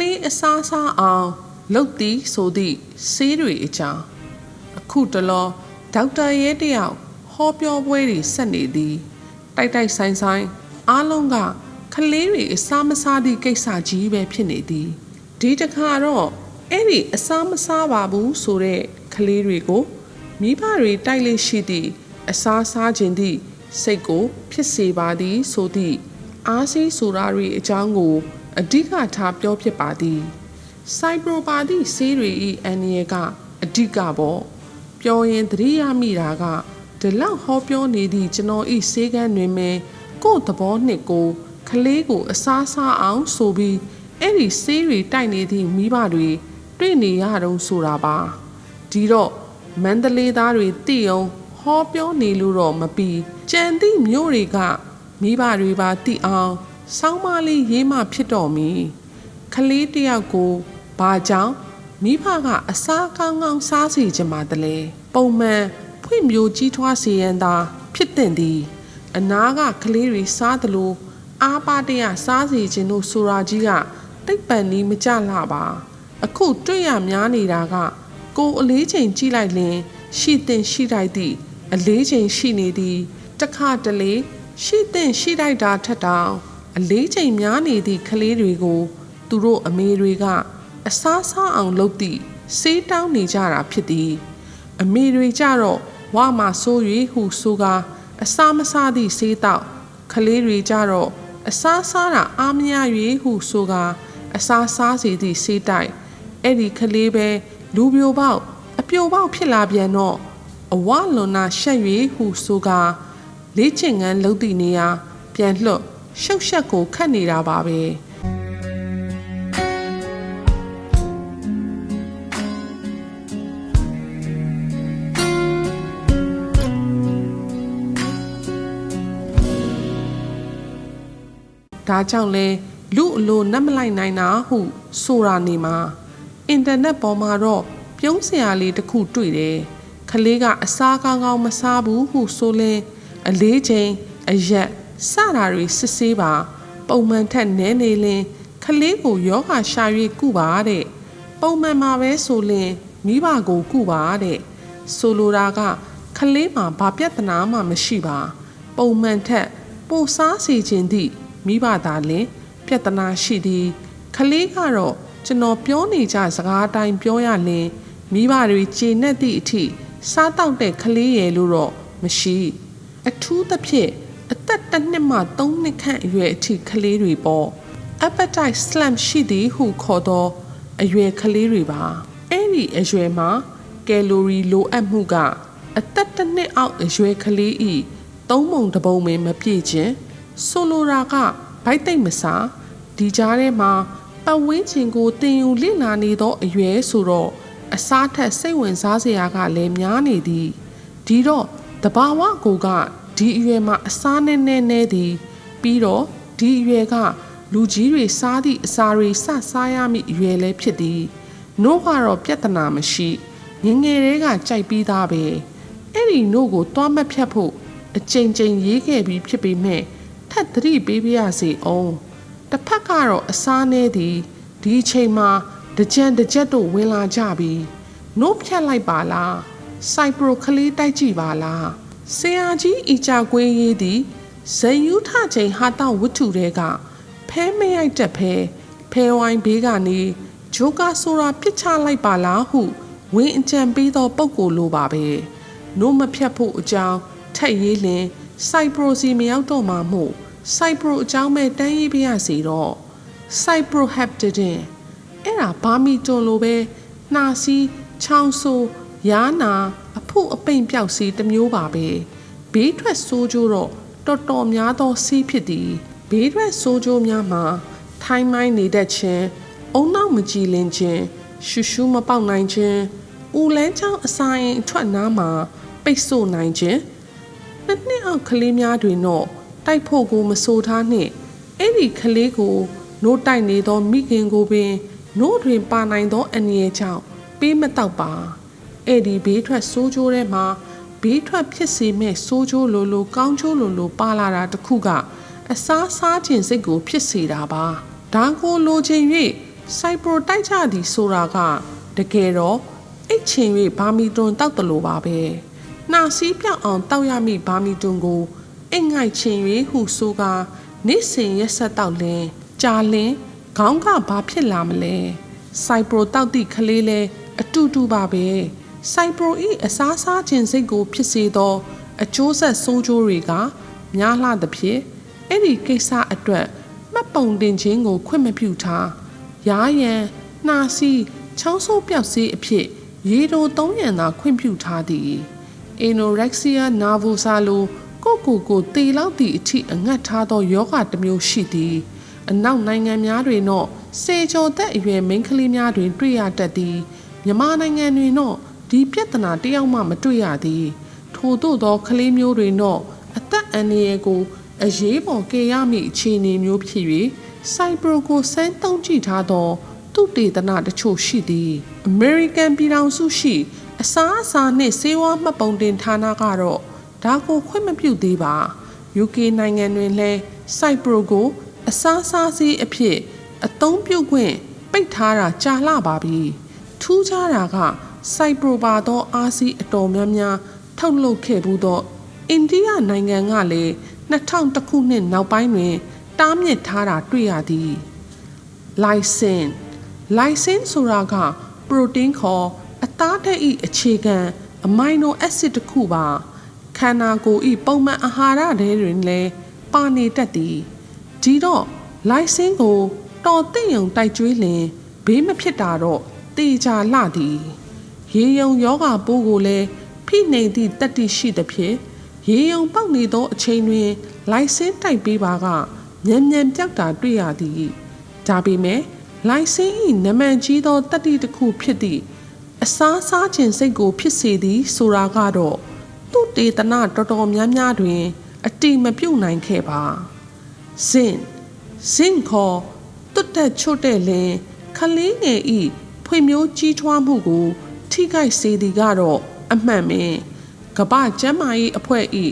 လေးအစားစားအောင်လှုပ်သည်ဆိုသည့်ဆေးတွေအကြောင်းအခုတလောဒေါက်တာရဲတယောက်ဟောပြောပွဲတွေဆက်နေသည်တိုက်တိုက်ဆိုင်ဆိုင်အားလုံးကကလေးတွေအစားမစားသည့်ကိစ္စကြီးပဲဖြစ်နေသည်ဒီတစ်ခါတော့အဲ့ဒီအစားမစားပါဘူးဆိုတဲ့ကလေးတွေကိုမိဘတွေတိုက်လေးရှိသည့်အစားစားခြင်းသည့်စိတ်ကို ဖြစ်စေပါသည်ဆိုသည့်အားစီးဆိုတာတွေအကြောင်းကို အဓိကထားပြောဖြစ်ပါသည်စိုက်ပရိုပါသည့်ဆေးတွေ၏အန္တရာယ်ကအဓိကပေါ့ပြောရင်သတိရမိတာကဒီလောက်ဟောပြောနေသည့်ကျွန်တော်ဤဆေးကန်းတွင်ပဲကို့သဘောနှစ်ကိုကလေးကိုအစားစားအောင်ဆိုပြီးအဲ့ဒီဆေးတွေတိုက်နေသည့်မိဘတွေတွေ့နေရတော့ဆိုတာပါဒီတော့မန္တလေးသားတွေသိအောင်ဟောပြောနေလို့တော့မပြီးကြံသည့်မျိုးတွေကမိဘတွေပါသိအောင် စောင်းမလေးရေးမှဖြစ်တော်မူကလေးတယောက်ကိုဘာကြောင့်မိဘကအစားကောင်းကောင်းစားစီကြမှာတလဲပုံမှန်ဖွင့်မျိုးကြီးထွားစေရန်သာဖြစ်တဲ့သည်အနာကကလေးတွေစားသလိုအားပါတရစားစီခြင်းတို့ဆိုတာကြီးကတိတ်ပန်နီးမကြလှပါအခုတွေ့ရများနေတာကကိုယ်အလေးချိန်ကြည့်လိုက်လင်ရှိတင်ရှိတိုက်သည့်အလေးချိန်ရှိနေသည်တစ်ခါတလေရှိတင်ရှိတိုက်တာထက်တောင် အလေးချိန်များနေသည့်ကလေးတွေကို သူတို့အမေတွေကအစားစားအောင်လုပ်သည့်စေးတောင်းနေကြတာဖြစ်သည် အမေတွေကြတော့ဝါမှာဆိုး၍ဟုဆိုကာအစားမစားသည့်စေးတောက်ကလေးတွေကြတော့အစားစားတာအားမရ၍ဟုဆိုကာအစားစားစီသည့်စေးတိုက်အဲ့ဒီကလေးပဲလူပြိုပေါက်အပြိုပေါက်ဖြစ်လာပြန်တော့အဝလွန်နာရှက်၍ဟုဆိုကာလေးချင်ငန်းလှုပ်သည့်နေရာပြန်လှုပ် ရှုပ်ရှက်ကိုခတ်နေတာပါပဲဒါကြောင့်လဲလူအလိုနတ်မလိုက်နိုင်တာဟုဆိုတာနေမှာအင်တာနက်ပေါ်မှာတော့ပြုံးစရာလေးတစ်ခုတွေ့တယ်ခလေးကအစားကောင်းကောင်းမစားဘူးဟုဆိုလဲအလေးချိန်အရက် စတာတွေစစ်ဆေးပါပုံမှန်ထက်နည်းနေလင်ခလေးကိုယောဂရှာ၍ကုပါတဲ့ပုံမှန်မှာပဲဆိုလင်မိဘကိုကုပါတဲ့ဆိုလိုတာကခလေးမှာဘာပြဿနာမှမရှိပါ ပုံမှန်ထက်ပိုစားစီခြင်းသည့်မိဘသာလင်ပြဿနာရှိသည်ခလေးကတော့ကျွန်တော်ပြောနေကြစကားအတိုင်းပြောရလင်မိဘတွေကျေနပ်သည့်အထိစားတောက်တဲ့ခလေးရဲ့လို့တော့မရှိ အထူးသဖြင့် အသက်တစ်နှစ်မှသုံးနှစ်ခန့်အရွယ်အထိခလေးတွေပေါ့ appetite slam ရှိသည်ဟုခေါ်သောအရွယ်ခလေးတွေပါအဲ့ဒီအရွယ်မှာကယ်လိုရီလိုအပ်မှုကအသက်တစ်နှစ်အောက်အရွယ်ကလေးဤသုံးပုံတစ်ပုံပင်မပြည့်ခြင်းဆိုလိုတာကဘိုက်သိမ့်မစားဒီကြားထဲမှာပတ်ဝန်းကျင်ကိုတင်ယူလင့်လာနေသောအရွယ်ဆိုတော့အစားထက်စိတ်ဝင်စားစရာကလည်းများနေသည်ဒီတော့တဘာဝကိုက ဒီအရွယ်မှာအစားနဲ့နဲ့နဲ့သည်ပြီးတော့ဒီအရွယ်ကလူကြီးတွေစားသည့်အစာတွေစစားရမည့်အရွယ်လည်းဖြစ်သည်နို့ကတော့ပြဿနာမရှိငယ်ငယ်လေးကကြိုက်ပြီးသားပဲအဲ့ဒီနို့ကိုသွားမဖြတ်ဖို့အချိန်ချင်းရေးခဲ့ပြီးဖြစ်ပေမဲ့ထပ်သတိပေးပြရစီအောင်တစ်ဖက်ကတော့အစားနေသည်ဒီအချိန်မှာတကြံတကြက်တို့ဝင်လာကြပြီးနို့ဖြတ်လိုက်ပါလားစိုက်ပရိုကလေးတိုက်ကြည့်ပါလား ဆရာကြီးအီချာကွေးရေးသည်ဇယုထချိန်ဟာတောက်ဝတ္ထုတွေကဖဲမရိုက်တက်ဖဲဖဲဝိုင်းဘေးကနေဂျိုကာဆိုတာပြစ်ချလိုက်ပါလားဟုဝင်းအကြံပေးသောပုံကိုလိုပါပဲနို့မဖြတ်ဖို့အကြောင်းထက်ရေးလင်စိုက်ပရိုစီမရောက်တော့မှမို့စိုက်ပရိုအကြောင်းမဲ့တန်းရေးပြရစီတော့စိုက်ပရိုဟက်ပတဒင်အဲ့ဒါဘာမီတွန်လိုပဲနှာစီးချောင်းဆိုး ယားနာအဖို့အပိန်ပြောက်စီတစ်မျိုးပါပဲဘေးထွက်ဆိုးကြိုးတော့တော်တော်များသောစီးဖြစ်သည်ဘေးထွက်ဆိုးကြိုးများမှာထိုင်းမိုင်းနေတတ်ခြင်းအုံနောက်မကြည်လင်ခြင်းရှူရှူမပေါက်နိုင်ခြင်းဦးလန်းချောင်းအစာရင်အထွက်နားမှာပိတ်ဆို့နိုင်ခြင်းနှစ်နှစ်အောက်ကလေးများတွင်တော့တိုက်ဖို့ကိုမဆိုထားနှင့်အဲ့ဒီကလေးကိုနိုးတိုက်နေသောမိခင်ကိုပင်နို့တွင်ပါနိုင်သောအနည်းကြောင့်ပေးမတော့ပါ အဲ့ဒီဘေးထွက်ဆိုးကြိုးထဲမှာဘေးထွက်ဖြစ်စေမဲ့ဆိုးကြိုးလိုလိုကောင်းကျိုးလိုလိုပါလာတာတခုကအစားစားခြင်းစိတ်ကိုဖြစ်စေတာပါဒါကိုလိုချင်၍စိုက်ပရိုတိုက်ကြသည်ဆိုတာကတကယ်တော့အိတ်ချင်၍ဘာမီတွန်တောက်တယ်လို့ပါပဲနှာစီးပြောက်အောင်တောက်ရမည့်ဘာမီတွန်ကိုအိတ်ငိုက်ချင်၍ဟုဆိုကာနေ့စဉ်ရက်ဆက်တောက်လင်းကြာလင်းခေါင်းကဘာဖြစ်လာမလဲစိုက်ပရိုတောက်သည့်ကလေးလဲအတူတူပါပဲ စိုက်ပရိုဤအစားစားခြင်းစိတ်ကို ဖြစ်စေသော အကျိုးဆက်ဆိုးကျိုးတွေကများလှသဖြင့်အဲ့ဒီကိစ္စအတွက်မှတ်ပုံတင်ခြင်းကို ခွင့်မပြုထားရာရန်နှာစီးချောင်းဆိုးပြောက်စေးအဖြစ်ရေတိုသုံးရန်သာခွင့်ပြုထားသည် anorexia nervosa လိုကိုယ့်ကိုယ်ကိုတေလောက်သည့်အထိအငတ်ထားသောယောဂတစ်မျိုးရှိသည် အနောက်နိုင်ငံများတွင်တော့စေကျော်သက်အရွယ်မိန်းကလေးများတွင် တွေ့ရတတ်သည်မြန်မာနိုင်ငံတွင်တော့ ဒီပြဿနာတယောက်မှမတွေ့ရသည်ထို့သို့သောကလေးမျိုးတွင်တော့အသက်အန္တရာယ်ကိုအရေးပေါ်ကယ်ရမည့်အခြေအနေမျိုးဖြစ်၍စိုက်ပရိုကိုစမ်းသုံးကြည့်ထားသောသူတေသနတချို့ရှိသည် American ပြည်ထောင်စုရှိ အစားအစာနှင့်ဆေးဝါးမှတ်ပုံတင်ဌာနကတော့ဒါကိုခွင့်မပြုသေးပါ UK နိုင်ငံတွင်လည်းစိုက်ပရိုကို အစားအစာဆေးအဖြစ် အသုံးပြုခွင့်ပိတ်ထားတာကြာလှပါပြီထူးခြားတာက စိုက်ပရိုပါသောအားစီးအတော်များများထုတ်လုပ်ခဲ့ဘူးသောအိန္ဒိယနိုင်ငံကလည်း2000ခုနှစ်နောက်ပိုင်းတွင် တားမြစ်ထားတာတွေ့ရသည် lysin lysin ဆိုတာက protein ခေါ်အသားဓာတ်၏အခြေခံ amino acid တစ်ခုပါခန္ဓာကိုယ်၏ပုံမှန်အာဟာရတွေတွင်လည်းပါနေတတ်သည်ဒီတော့ lysin ကိုတော်သိယုံတိုက်ကျွေးလင်ဘေးမဖြစ်တာတော့တေချာလှသည် ရေယုံယောဂပိုးကိုလည်းဖိနှိမ်သည့်တတ္တိရှိသဖြင့်ရေယုံပေါက်နေသောအချိန်တွင် လိုက်စင်းတိုက်ပေးပါကမြန်မြန်ပြောက်တာတွေ့ရသည်ဒါပေမဲ့လိုက်စင်း၏နမန်ကြီးသောတတ္တိတစ်ခုဖြစ်သည့်အစားစားခြင်းစိတ်ကို ဖြစ်စေသည်ဆိုတာကတော့သူ့တေသနာတော်တော်များများတွင် အတိမပြုတ်နိုင်ခဲ့ပါဇင်ဇင်ခေါ်တွတ်တက်ချွတ်တဲ့လင်ခလေးငယ်ဤဖွံ့မျိုးကြီးထွားမှုကို ထိခိုက်စေသည်ကတော့အမှန်ပင်ကပ္ပကျမ်းမာရေးအဖွဲ့ဤ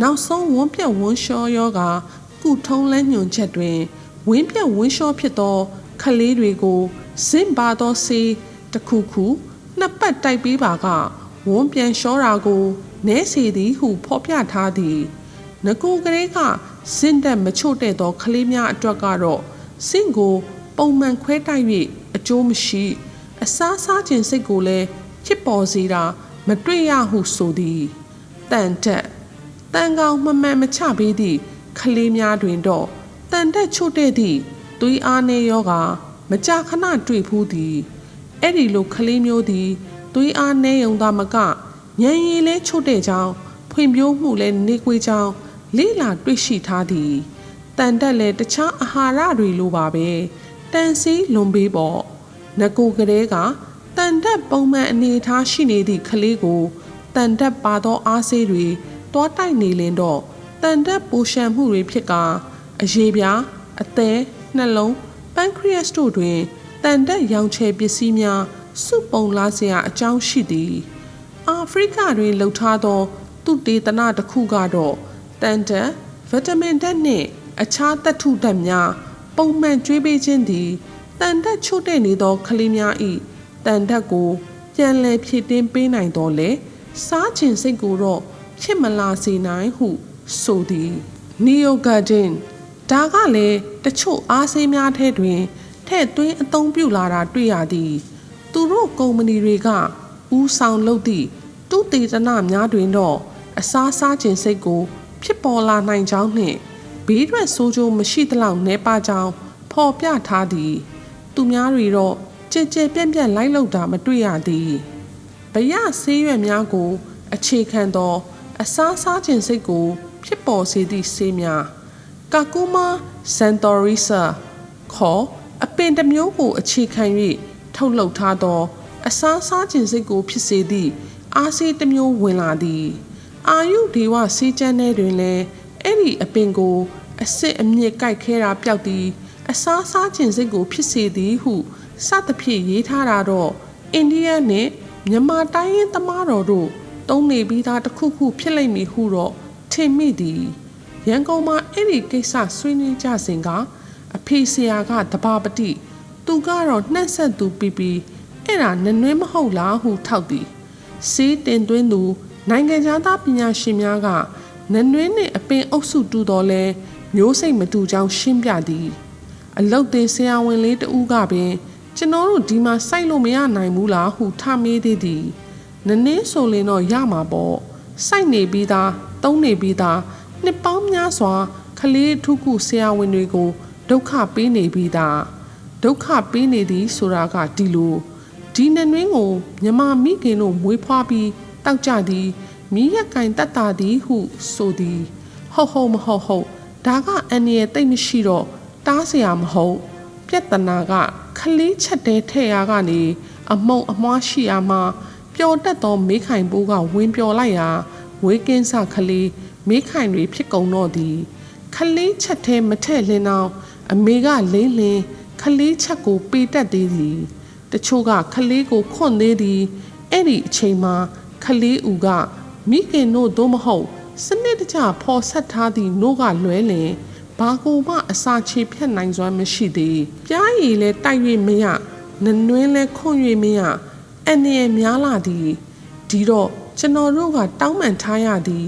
နောက်ဆုံးဝန်းပြက်ဝန်းလျှောယောဂါကုထုံးလန်းညွန်ချက်တွင်ဝင်းပြက်ဝင်းလျှောဖြစ်သောခလေးတွေကိုဇင့်ပါသောစေးတစ်ခုခုနှစ်ပတ်တိုက်ပေးပါကဝန်းပြန်လျှောတာကိုနဲစီသည်ဟုဖော်ပြထားသည်ငကိုကလေးကစင့်တက်မချို့တဲ့သောကလေးများအတွက်ကတော့စင့်ကို ပုံမှန်ခွဲတိုက်၍အကျိုးမရှိ အစားစားခြင်းစိတ်ကိုလည်း ဖြစ်ပေါ်စေတာမတွေ့ရဟုဆိုသည်တန်တက်တန်ကောင်မမှန်မချပေးသည့်ကလေးများတွင်တော့တန်တက်ချို့တဲ့သည့်သွေးအားနည်းယောဂါမကြာခဏတွေ့ဖူးသည်အဲ့ဒီလိုကလေးမျိုးသည်သွေးအားနည်းုံသာမကညံရည်လဲချို့တဲ့ကြောင်းဖွံ့ဖြိုးမှုလဲနေကွေးကြောင်းလေးလာတွေ့ရှိထားသည်တန်တက်လဲတခြားအာဟာရတွေလိုပါပဲတန်စီလွန်ပေးပေါ့ငကိုကလေးက တန်တက်ပုံမှန်အနေထားရှိနေသည့်ကလေးကိုတန်တက်ပါသောအားစေးတွေတွားတိုက်နေလင်တော့တန်တက်ပူရှံမှုတွေဖြစ်ကအရေးပြားအသေးနှလုံးပန်ခရီယက်တို့တွင်တန်တက်ရောင်ချယ်ပစ္စည်းများစုပုံလာစရာအကြောင်းရှိသည်အာဖရိကတွင်လှုပ်ထားသော သူတေသနတစ်ခုကတော့တန်တက်ဗီတာမင်ဓာတ်နှင့် အခြားသတ္ထုဓာတ်များ ပုံမှန်ကျွေးပေးခြင်းသည်တန်တက်ချို့တဲ့နေသောကလေးများ၏ တန်တက်ကိုပြန်လည်ဖြစ်တင်းပေးနိုင်တော်လေစားခြင်းစိတ်ကိုတော့ဖြစ်မလာစေနိုင်ဟုဆိုသည်နီယိုဂါဒင်ဒါကလည်းတချို့အားစေးများထဲတွင်ထဲ့သွင်းအသုံးပြုလာတာတွေ့ရသည် သူတို့ကုမ္ပဏီတွေကဦးဆောင်လုပ်သည့်သူတေသနများတွင်တော့အစားစားခြင်းစိတ်ကို ဖြစ်ပေါ်လာနိုင်ကြောင်းနှင့်ဘေးထွက်ဆိုးကျိုးမရှိသလောက်နှဲပါကြောင်းဖော်ပြထားသည် သူများတွေတော့ ကြဲကြဲပြန့်ပြန့်လိုက်လောက်တာမတွေ့ရသည်ဗရဆေးရွက်များကို အခြေခံသော အစားစားခြင်းစိတ်ကို ဖြစ်ပေါ်စေသည့်ဆေးများကာကူမာဆန်တော်ရီဆာခေါ်အပင်တစ်မျိုးကိုအခြေခံ၍ထုတ်လုပ်ထားသော အစားစားခြင်းစိတ်ကိုဖြစ်စေသည့်အားစေးတစ်မျိုးဝင်လာသည်အာယုဒေဝစေးချမ်းထဲတွင်လည်းအဲ့ဒီအပင်ကို အစ်စ်အမြင့်ကြိုက်ခဲတာပျောက်သည် အစားစားခြင်းစိတ်ကိုဖြစ်စေသည်ဟု စသဖြင့်ရေးထားတာတော့အိန္ဒိယနှင့်မြန်မာတိုင်းရင်းသမားတော်တို့သုံးနေပြီးသားတစ်ခုခုဖြစ်လိမ့်မည်ဟုတော့ထင်မိသည်ရန်ကုန်မှာအဲ့ဒီကိစ္စဆွေးနွေးကြစဉ်ကအဖေဆရာကတဘာပတိသူကတော့နှက်ဆက်သူပြီးပြီးအဲ့ဒါနနွေးမဟုတ်လားဟုထောက်သည်စေးတင်သွင်းသူနိုင်ငံသားပညာရှင်များကနနွေးနှင့်အပင်အုပ်စုတူတော်လဲမျိုးစိတ်မတူကြောင်းရှင်းပြသည် အလုတ်သေးဆရာဝန်လေးတဦးကပင် ကျွန်တော်တို့ဒီမှာစိုက်လို့မရနိုင်ဘူးလားဟုထမေးသေးသည်နနင်းဆိုရင်တော့ရမှာပေါ့စိုက်နေပြီးသားတုံးနေပြီးသားနှစ်ပေါင်းများစွာခလေးထုခုဆရာဝန်တွေကိုဒုက္ခပေးနေပြီးသားဒုက္ခပေးနေသည်ဆိုတာကဒီလိုဒီနနင်းကိုမြမမိခင်တို့မွေးဖွားပြီးတောက်ကြသည်မိရက်ကင်တတ်တာသည်ဟုဆိုသည်ဟုတ်ဟုတ်မဟုတ်ဟုတ်ဒါကအန်ရဲ့တိတ်မရှိတော့တားเสียမဟုတ် ပြဿနာက ခလေးချက်တဲထဲ့ရကနေ အမုံအမွှားရှိရမှာပျော်တက်သောမေးခိုင်ပိုးကဝင်ပျော်လိုက်ရာဝေးကင်းစခလေးမေးခိုင်တွေဖြစ်ကုန်တော့သည်ခလေးချက်ထဲမထည့်လင်းအောင်အမေကလိမ့်လင်းခလေးချက်ကိုပေတက်သေးသည်တချို့ကခလေးကိုခွန့်သေးသည်အဲ့ဒီအချိန်မှာခလေးဦးကမိခင်တို့သို့မဟုတ်စနစ်တကျဖော်ဆက်ထားသည့်နို့ကလွဲလင် ဘာကိုမှအစာချေဖြတ်နိုင်စွမ်းမရှိသေးပြားရည်လဲတိုက်၍မရနနွင်းလဲခွန့်၍မရအနေရများလာသည်ဒီတော့ကျွန်တော်တို့ကတောင်းပန်ထားရသည်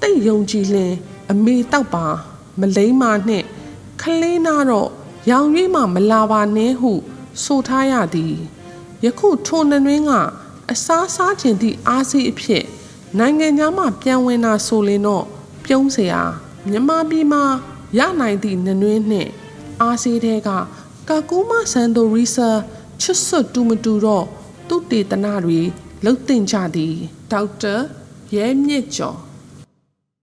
တိတ်ယုံကြည်လင်အမေတောက်ပါမလိမ့်မာနှင့်ခလေးနာတော့ရောင်၍မှမလာပါနဲ့ဟုဆိုထားရသည်ယခုထိုနနွင်းကအစားစားခြင်းသည့်အားစီးအဖြစ်နိုင်ငံသားမှပြန်ဝင်တာဆိုရင်တော့ပြုံးเสียမြမပြည်မှာ ရနိုင်သည့်နနွင်းနှင့် အားစေးတဲ့ကကာကူးမဆန်တိုရီဆာချွတ်ဆွတ်တူမတူတော့သူတေသနာတွေလှုပ်တင်ကြသည်ဒေါက်တာရဲမြင့်ကျော်